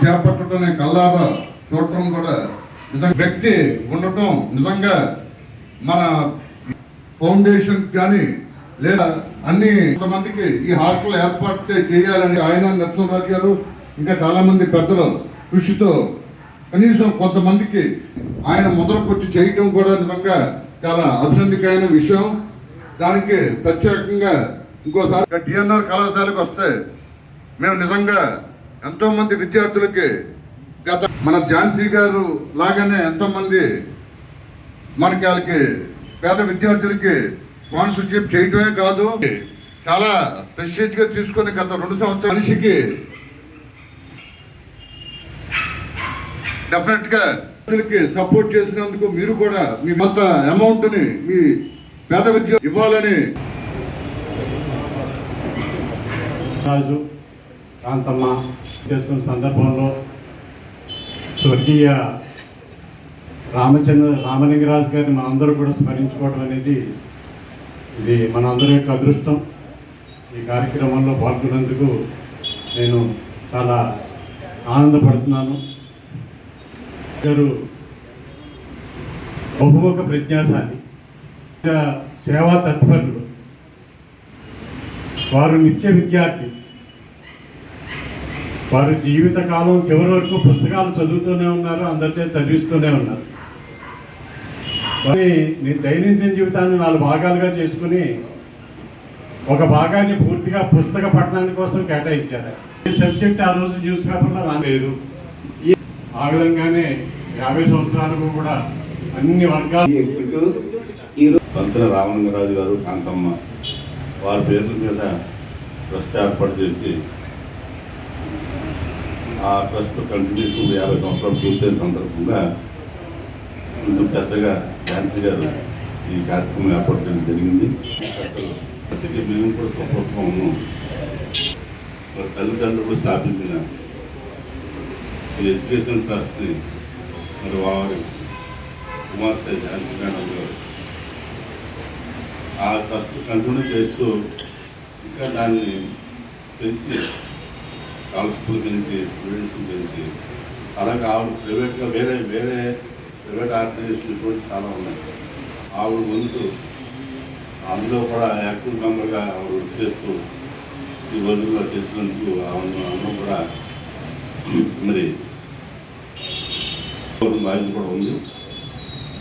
చేపట్టడం కల్లారా చూడటం కూడా నిజంగా వ్యక్తి ఉండటం నిజంగా మన ఫౌండేషన్ కానీ లేదా అన్ని కొంతమందికి ఈ హాస్టల్ ఏర్పాటు చే- చేయాలని ఆయన నరసింహరాజు గారు ఇంకా చాలా మంది పెద్దలు కృషితో కనీసం కొంతమందికి ఆయన మొదలుకొచ్చి చేయటం కూడా నిజంగా చాలా అభినందికైన విషయం. దానికి ప్రత్యేకంగా ఇంకోసారి డిఎన్ఆర్ కళాశాలకు వస్తే మేము నిజంగా ఎంతో మంది విద్యార్థులకి గత మన ఝాన్సీ గారు లాగానే ఎంతో మంది మనకి వాళ్ళకి పేద విద్యార్థులకి స్పాన్సర్షిప్ చేయటమే కాదు చాలా ప్రెస్టేజ్గా గత రెండు సంవత్సరాల మనిషికి డెఫినెట్గా సపోర్ట్ చేసినందుకు మీరు కూడా మీ మొత్త అమౌంట్ని మీ పేద విద్య ఇవ్వాలని రాజు కాంతమ్మ చేసుకున్న సందర్భంలో స్వర్గీయ రామచంద్ర రామలింగరాజు గారిని మనందరూ కూడా స్మరించుకోవడం అనేది ఇది మనందరి యొక్క అదృష్టం. ఈ కార్యక్రమంలో పాల్గొన్నందుకు నేను చాలా ఆనందపడుతున్నాను. గారు బహుముఖ ప్రజ్ఞాశాలి. సేవా తత్పరులు. వారు నిత్య విద్యార్థి. వారు జీవిత కాలం చివరి వరకు పుస్తకాలు చదువుతూనే ఉన్నారు అందరిచే చదివిస్తూనే ఉన్నారు. మరి నేను దైనందిన జీవితాన్ని నాలుగు భాగాలుగా చేసుకుని ఒక భాగాన్ని పూర్తిగా పుస్తక పఠనాన్ని కోసం కేటాయించారు. ఈ సబ్జెక్ట్ ఆ రోజు న్యూస్ పేపర్లో రాలేదు. ఈ- ఆ విధంగానే యాభై సంవత్సరాలకు కూడా అన్ని వర్గాలు పంతుల రామలింగరాజు గారు కాంతమ్మ వారి పేర్ల మీద ట్రస్ట్ ఏర్పాటు చేసి ఆ ట్రస్ట్ కంటిన్యూస్ యాభై సంవత్సరాలు పూర్తయిన సందర్భంగా కొంచెం పెద్దగా ఝాన్సీ గారు ఈ కార్యక్రమం ఏర్పాటు జరిగింది. పెద్దలు ప్రతికి మేము కూడా సపోర్ట్గా ఉన్నాం. తల్లిదండ్రులు స్థాపించిన ఈ ఎడ్యుకేషన్ ట్రస్ట్ని మరి వారి కుమార్తె ఝాన్సీ మేడం గారు ఆ ట్రస్ట్ కంటిన్యూ చేస్తూ ఇంకా దాన్ని పెంచి స్కాలర్షిప్లు గురించి స్టూడెంట్స్ గురించి అలాగే ఆవిడ ప్రైవేట్గా వేరే వేరే ప్రైవేట్ ఆర్గనైజేషన్ కూడా చాలా ఉన్నాయి. ఆవిడ ముందు అందులో కూడా యాక్టివ్ మెంబర్గా ఆవిడ వర్క్ చేస్తూ ఈ రోజుల్లో చేసినందుకు ఆవిడ అమ్మ కూడా మరి బాధ్యత కూడా ఉంది.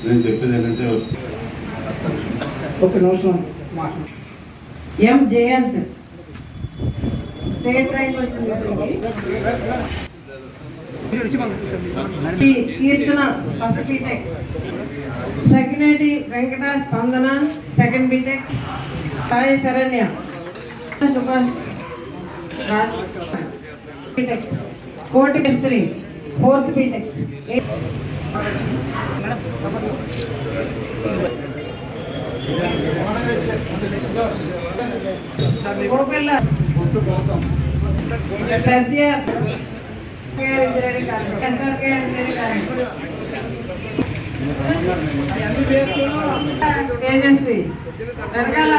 నేను చెప్పేది ఏంటంటే ఒక నిమిషం. ఎం జయంత్? స్టేట్ ర్యాంక్ వచ్చింది Keerthana first BTech second Venkata Spandana second BTech Sai Saranya Subhash BTech Koti Kesari fourth BTech గోపిల్ల సద్య engineering college engineering college Tejaswi వెనకాల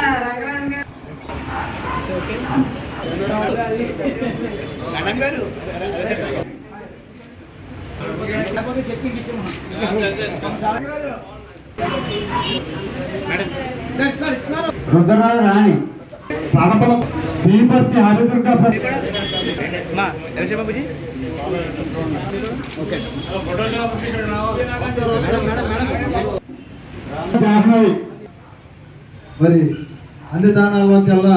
గారు రుద్రరాజు రాణి. హరిదుర్గ మరి అన్ని దానాల్లోకెల్లా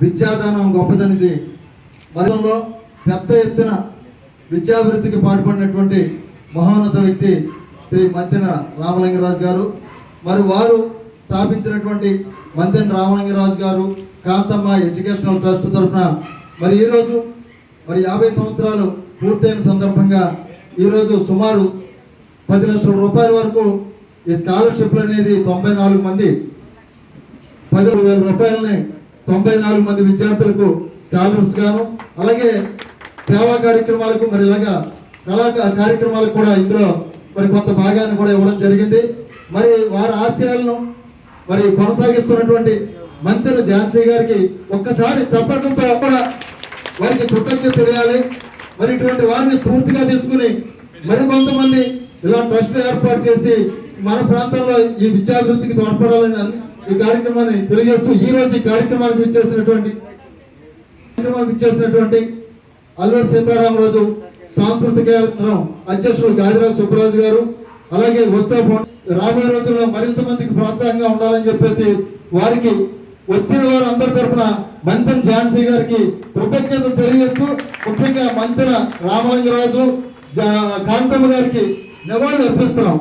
విద్యాదానం గొప్పదనిసి మతంలో పెద్ద ఎత్తున విద్యాభివృద్ధికి పాటుపడినటువంటి మహోన్నత వ్యక్తి శ్రీ మంతెన రామలింగరాజు గారు. మరి వారు స్థాపించినటువంటి మంతెన రామలింగరాజు గారు కాంతమ్మ ఎడ్యుకేషనల్ ట్రస్ట్ తరఫున మరి ఈరోజు మరి యాభై సంవత్సరాలు పూర్తయిన సందర్భంగా ఈరోజు సుమారు పది లక్షల రూపాయల వరకు ఈ స్కాలర్షిప్లు అనేది తొంభై నాలుగు మంది పది వేల రూపాయలని తొంభై నాలుగు మంది విద్యార్థులకు స్కాలర్స్ గాను అలాగే సేవా కార్యక్రమాలకు మరి ఇలాగా కళా కార్యక్రమాలకు కూడా ఇందులో మరి కొంత భాగాన్ని కూడా ఇవ్వడం జరిగింది. మరి వారి ఆశయాలను మరి కొనసాగిస్తున్నటువంటి మంత్రులు ఝాన్సీ గారికి ఒక్కసారి చప్పట్లతో కూడా వారికి కృతజ్ఞత తెలియాలి. మరి ఇటువంటి వారిని స్ఫూర్తిగా తీసుకుని మరి కొంతమంది ఇలా ట్రస్ట్ ఏర్పాటు చేసి మన ప్రాంతంలో ఈ విద్యాభివృద్ధికి తోడ్పడాలని ఈ కార్యక్రమాన్ని తెలియజేస్తూ ఈ రోజు ఈ కార్యక్రమానికి ఇచ్చేసినటువంటి కార్యక్రమానికి ఇచ్చేసినటువంటి అల్లూరి సీతారామరాజు సాంస్కృతిక కేంద్రం అధ్యక్షులు గాదిరాజు సుబ్బరాజు గారు అలాగే వస్తే రాబోయే రోజుల్లో మరింత మందికి ప్రోత్సాహంగా ఉండాలని చెప్పేసి వారికి వచ్చిన వారు అందరి తరఫున మంత్రి ఝాన్సీ గారికి కృతజ్ఞతలు తెలియజేస్తూ ముఖ్యంగా మంతెన రామలింగరాజు జా- కాంతమ్మ గారికి నివాళులు అర్పిస్తున్నాం.